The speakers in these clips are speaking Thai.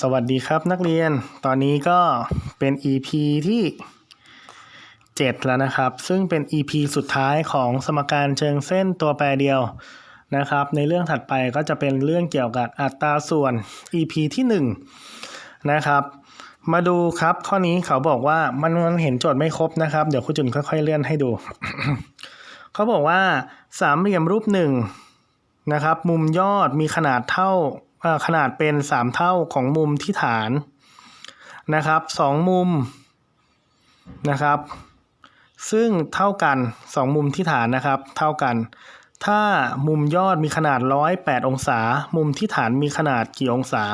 สวัสดีครับนักเรียนตอนนี้ก็เป็น EP ที่ 7 แล้วนะครับ ซึ่งเป็น EP สุดท้ายของสมการเชิงเส้นตัวแปรเดียวนะครับ ในเรื่องถัดไปก็จะเป็นเรื่องเกี่ยวกับอัตราส่วน EP ที่ 1 นะครับ มาดูครับข้อนี้เขาบอกว่ามันมันเห็นโจทย์ไม่ครบนะครับ เดี๋ยวคุณจุนค่อย ๆ เลื่อนให้ดู เขาบอกว่าสามเหลี่ยมรูปหนึ่งนะครับ มุมยอดมีขนาดเท่า ขนาดเป็นสามเท่าของมุมที่ฐานนะครับสองมุมนะครับ ซึ่งเท่ากันสองมุมที่ฐานนะครับ เท่ากัน ถ้ามุมยอดมีขนาดร้อยแปดองศา มุมที่ฐานมีขนาดกี่องศา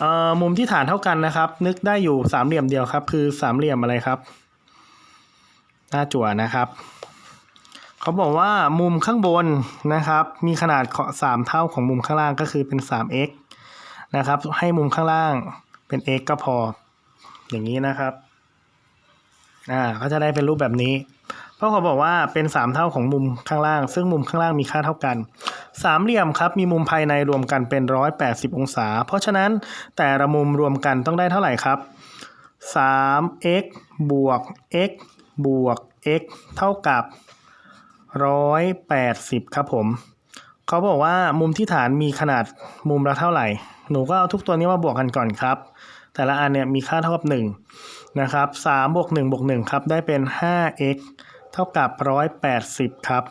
เอ่อมุมที่ฐานเท่ากันนะครับ นึกได้อยู่สามเหลี่ยมเดียวครับ คือสามเหลี่ยมอะไรครับ หน้าจั่วนะครับ เขาบอกว่ามุมข้างบนนะครับ มีขนาดสามเท่าของมุมข้างล่างก็คือเป็น 3x นะครับ ให้มุมข้างล่างเป็น x ก็พอ อย่างนี้นะครับ อ่า ก็จะได้เป็นรูปแบบนี้ เพราะเขาบอกว่าเป็น 3 เท่าของมุมข้างล่าง ซึ่งมุมข้างล่างมีค่าเท่ากันสามเหลี่ยมครับ มีมุมภายในรวมกันเป็น 180 องศา เพราะฉะนั้นแต่ละมุมรวมกันต้องได้เท่าไหร่ครับ 3x บวก x บวก x เท่ากับ ร้อยแปดสิบครับผมเขาบอกว่ามุมที่ฐานมีขนาดมุมละเท่าไหร่ หนูก็เอาทุกตัวนี้มาบวกกันก่อนครับ แต่ละอันเนี่ยมีค่าเท่ากับหนึ่งนะครับสามบวกหนึ่งบวกหนึ่งครับได้เป็นห้า x เท่ากับร้อยแปดสิบครับ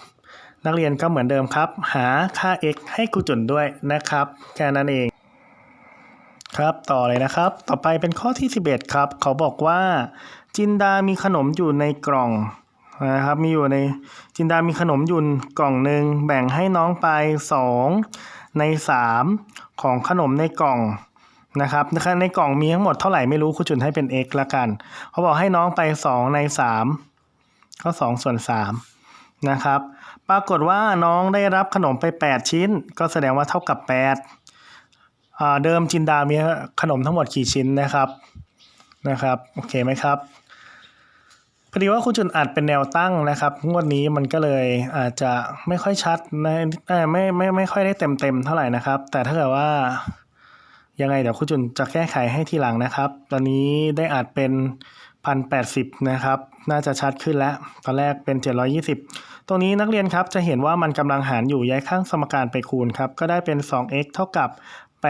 นักเรียนก็เหมือนเดิมครับ หาค่า x ให้ครูจุนด้วยนะครับ แค่นั้นเองครับ ต่อเลยนะครับ ต่อไปเป็นข้อที่ 11 ครับ เขาบอกว่า จินดามีขนมอยู่ในกล่อง นะครับมีอยู่ในจินดามีขนมยู่กล่องหนึ่งแบ่งให้น้องไป 2 ใน 3 ของขนมในกล่องนะครับในกล่องมีทั้งหมดเท่าไหร่ไม่รู้ครูจุนให้เป็น x ละกัน เขาบอกให้น้องไป 2 ใน 3 ก็ 2 ส่วน 3 นะครับ ปรากฏว่าน้องได้รับขนมไป 8 ชิ้น ก็แสดงว่าเท่ากับ 8 เดิมจินดามีขนมทั้งหมดกี่ชิ้นนะครับนะครับ โอเคไหมครับ พอดีว่าคุณจุนอัดเป็นแนวตั้งนะครับ งวดนี้มันก็เลยอาจจะไม่ค่อยชัดในเอ่ไม่ไม่ไม่ค่อยได้เต็มเต็มเท่าไหร่นะครับ แต่ถ้าเกิดว่ายังไงเดี๋ยวคุณจุนจะแก้ไขให้ทีหลังนะครับ ตอนนี้ได้อัดเป็นพันแปดสิบนะครับ น่าจะชัดขึ้นแล้ว ตอนแรกเป็นเจ็ดร้อยี่สิบตรงนี้นักเรียนครับจะเห็นว่ามันกำลังหารอยู่ย้ายข้างสมการไปคูณครับ ก็ได้เป็น 2x เท่ากับ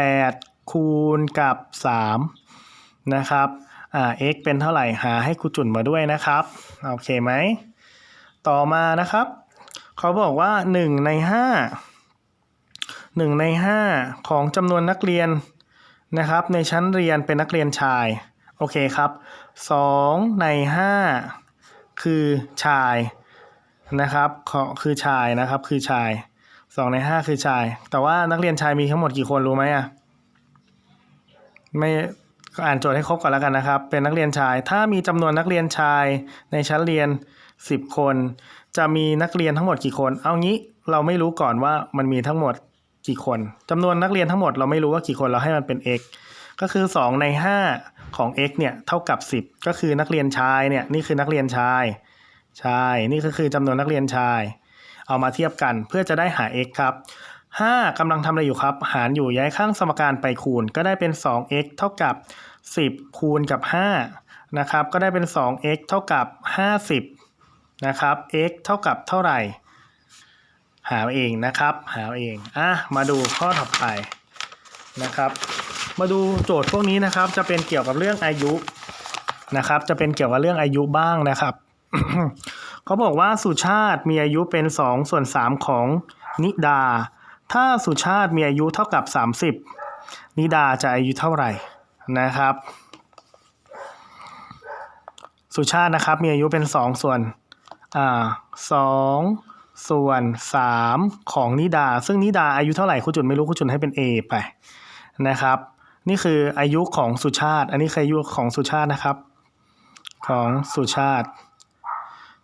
8 คูณกับ 3 นะครับ อ่า x เป็นเท่าไหร่หาให้ครูจุนมาด้วยนะครับ โอเคไหม ต่อมานะครับ เขาบอกว่า 1 ใน 5 1 ใน 5 ของจำนวนนักเรียนนะครับ ในชั้นเรียนเป็นนักเรียนชาย โอเคครับ 2 ใน 5 คือชายนะครับขอคือชายนะครับคือชาย 2 ใน 5 คือชาย แต่ว่านักเรียนชายมีทั้งหมดกี่คนรู้ไหมอะไม่ ก็อ่านโจทย์ให้ครบก่อนแล้วกันนะครับ เป็นนักเรียนชาย ถ้ามีจำนวนนักเรียนชายในชั้นเรียน 10 คน จะมีนักเรียนทั้งหมดกี่คน เอางี้เราไม่รู้ก่อนว่ามันมีทั้งหมดกี่คนจำนวนนักเรียนทั้งหมดเราไม่รู้ว่ากี่คนเราให้มันเป็น x ก็คือ 2 ใน 5 ของ x เนี่ยเท่ากับ 10 ก็คือนักเรียนชายเนี่ยนี่คือนักเรียนชายชายนี่ก็คือจำนวนนักเรียนชาย เอามาเทียบกันเพื่อจะได้หา x ครับ 5กำลังทำอะไรอยู่ครับ หารอยู่ย้ายข้างสมการไปคูณ ก็ได้เป็น 2x เท่ากับ 10 คูณกับ5นะครับ ก็ได้เป็น 2x เท่ากับ 50 นะครับ x เท่ากับเท่าไหร่ หาเองนะครับ หาเอง อะ มาดูข้อถัดไปนะครับ มาดูโจทย์พวกนี้นะครับ จะเป็นเกี่ยวกับเรื่องอายุนะครับ จะเป็นเกี่ยวกับเรื่องอายุบ้างนะครับ เขาบอกว่าสุชาติมีอายุเป็น2ส่วน3ของนิดา ถ้าสุชาติมีอายุเท่ากับ 30 นิดาจะอายุเท่าไหร่นะครับ สุชาตินะครับมีอายุเป็น 2 ส่วนอ่าสองส่วนสามของนิดา ซึ่งนิดาอายุเท่าไหร่ครูจุนไม่รู้ครูจุนให้เป็น A ไปนะครับ นี่คืออายุของสุชาติ อันนี้คืออายุของสุชาตินะครับ ของสุชาติ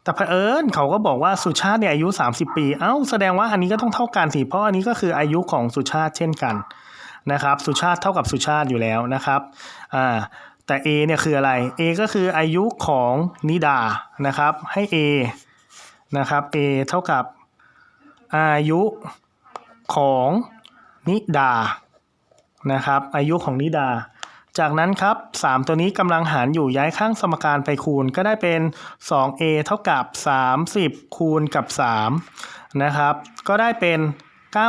แต่เผอิญเขาก็บอกว่าสุชาติเนี่ยอายุ 30 ปี เอ้าแสดงว่าอันนี้ก็ต้องเท่ากันสิเพราะอันนี้ก็คืออายุของสุชาติเช่นกันนะครับ สุชาติเท่ากับสุชาติอยู่แล้วนะครับอ่าแต่ A เนี่ยคืออะไร A ก็คืออายุของนิดานะครับให้ A นะครับ A เท่ากับอายุของนิดานะครับอายุของนิดา จากนั้นครับ 3 ตัวนี้กำลังหารอยู่ย้ายข้างสมการไปคูณก็ได้เป็น 2a เท่ากับ 30 คูณกับ3นะครับ ก็ได้เป็น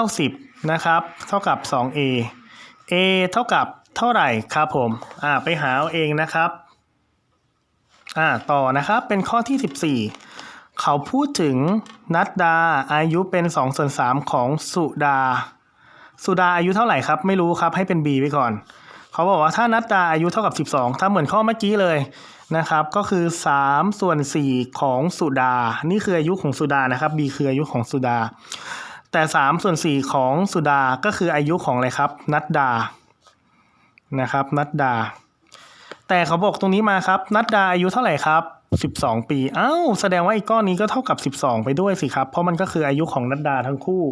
90 นะครับ เท่ากับ 2a a เท่ากับเท่าไหร่ครับผม อ่า ไปหาเอาเองนะครับ อ่า ต่อนะครับ เป็นข้อที่ 14 เขาพูดถึงนัดดาอายุเป็น2ส่วน3ของสุดา สุดาอายุเท่าไหร่ครับ ไม่รู้ครับ ให้เป็น b ไปก่อน เขาบอกว่าถ้านัดดาอายุเท่ากับ 12 ถ้าเหมือนข้อเมื่อกี้เลยนะครับ ก็คือ 3 ส่วน 4 ของสุดา นี่คืออายุของสุดานะครับ b คืออายุของสุดา แต่ 3 ส่วน 4 ของสุดาก็คืออายุของอะไรครับ นัดดานะครับ นัดดา แต่เขาบอกตรงนี้มาครับ นัดดาอายุเท่าไหร่ครับ12 ปี อ้าว แสดงว่าไอ้ก้อนนี้ก็เท่ากับ 12 ไปด้วยสิครับ เพราะมันก็คืออายุของนัดดาทั้งคู่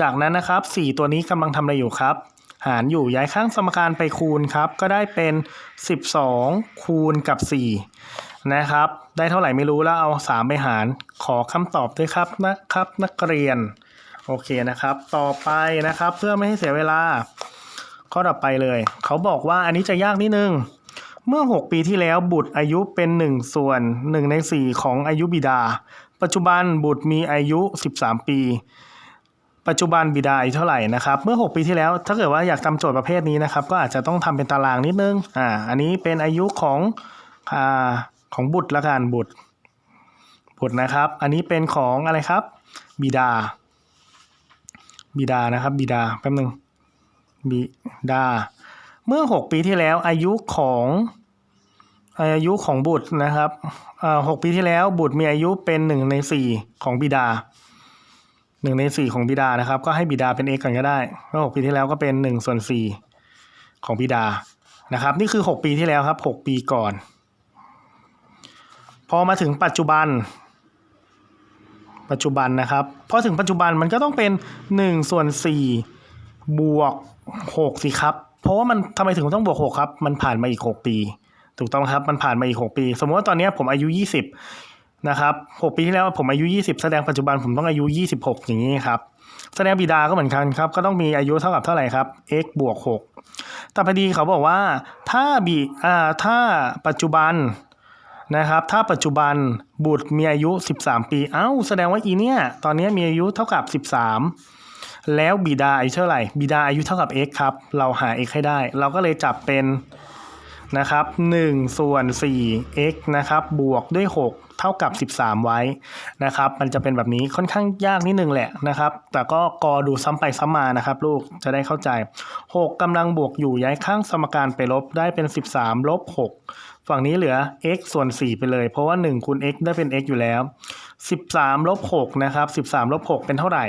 จากนั้นนะครับ 4 ตัวนี้กำลังทำอะไรอยู่ครับ หารอยู่ย้ายข้างสมการไปคูณครับ ก็ได้เป็น 12 คูณกับ 4 นะครับ ได้เท่าไหร่ไม่รู้แล้วเอา 3 ไปหารขอคำตอบด้วยครับนะครับ นักเรียน โอเคนะครับ ต่อไปนะครับเพื่อไม่ให้เสียเวลา ข้อต่อไปเลย เขาบอกว่าอันนี้จะยากนิดนึง เมื่อ 6 ปีที่แล้วบุตรอายุเป็น 1 ส่วน 1 ใน 4 ของอายุบิดา ปัจจุบันบุตรมีอายุ 13 ปี ปัจจุบันบิดาอายุเท่าไหร่นะครับเมื่อ 6 ปีที่แล้วถ้าเกิดว่าอยากจำโจทย์ประเภทนี้นะครับก็อาจจะต้องทำเป็นตารางนิดนึงอ่าอันนี้เป็นอายุของอ่าของบุตรละกันบุตรบุตรนะครับ อันนี้เป็นของอะไรครับบิดา บิดานะครับบิดาแป๊บนึงบิดา เมื่อ 6 ปีที่แล้วอายุของอายุของบุตรนะครับอ่าหกปีที่แล้วบุตรมีอายุเป็นหนึ่งในสี่ของบิดา หนึ่งในสี่ของบิดานะครับ ก็ให้บิดาเป็น x ก่อนก็ได้เมื่อหกปีที่แล้วก็เป็นหนึ่งส่วนสี่ของบิดานะครับ นี่คือหกปีที่แล้วครับหกปีก่อน พอมาถึงปัจจุบัน ปัจจุบันนะครับพอถึงปัจจุบันมันก็ต้องเป็นหนึ่งส่วนสี่บวกหกสิครับ เพราะว่ามันทำไมถึงต้องบวกหกครับ มันผ่านมาอีกหกปี ถูกต้องครับมันผ่านมาอีกหกปี สมมติว่าตอนนี้ผมอายุยี่สิบ นะครับหกปีที่แล้วผมอายุยี่สิบแสดงปัจจุบันผมต้องอายุยี่สิบหกอย่างนี้ครับ แสดงบิดาก็เหมือนกันครับ ก็ต้องมีอายุเท่ากับเท่าไหร่ครับ x บวกหกแต่พอดีเขาบอกว่าถ้าบีอ่าถ้าปัจจุบันนะครับ ถ้าปัจจุบันบุตรมีอายุ 13 ปี เอ้า แสดงว่าอีเนี่ย ตอนนี้มีอายุเท่ากับ 13 แล้วบิดาอายุเท่าไหร่บิดาอายุเท่ากับ x ครับ เราหา x ให้ได้ เราก็เลยจับเป็น นะครับ1ส่วน4 x นะครับบวกด้วย 6 เท่ากับ 13 ไว้นะครับ มันจะเป็นแบบนี้ค่อนข้างยากนิดนึงแหละนะครับ แต่ก็กอดูซ้ำไปซ้ำมานะครับ ลูกจะได้เข้าใจ 6กำลังบวกอยู่ย้ายข้างสมการไปลบได้เป็น 13 ลบ 6 ฝั่งนี้เหลือ x ส่วน 4 ไปเลย เพราะว่า1คูณ x ได้เป็น x อยู่แล้ว 13 ลบ 6 นะครับ 13 ลบ 6 เป็นเท่าไหร่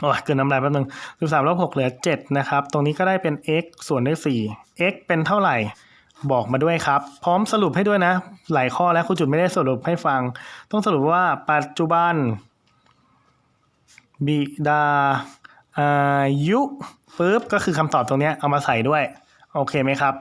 โอ้ยเกินน้ำลายแป๊บนึง13ลบ6เหลือ7นะครับ ตรงนี้ก็ได้เป็น x ส่วนด้วย4 x เป็นเท่าไหร่บอกมาด้วยครับ พร้อมสรุปให้ด้วยนะ หลายข้อแล้วครูจุดไม่ได้สรุปให้ฟัง ต้องสรุปว่าปัจจุบัน บิดาอายุปุ๊บก็คือคำตอบตรงนี้เอามาใส่ด้วย โอเคไหมครับ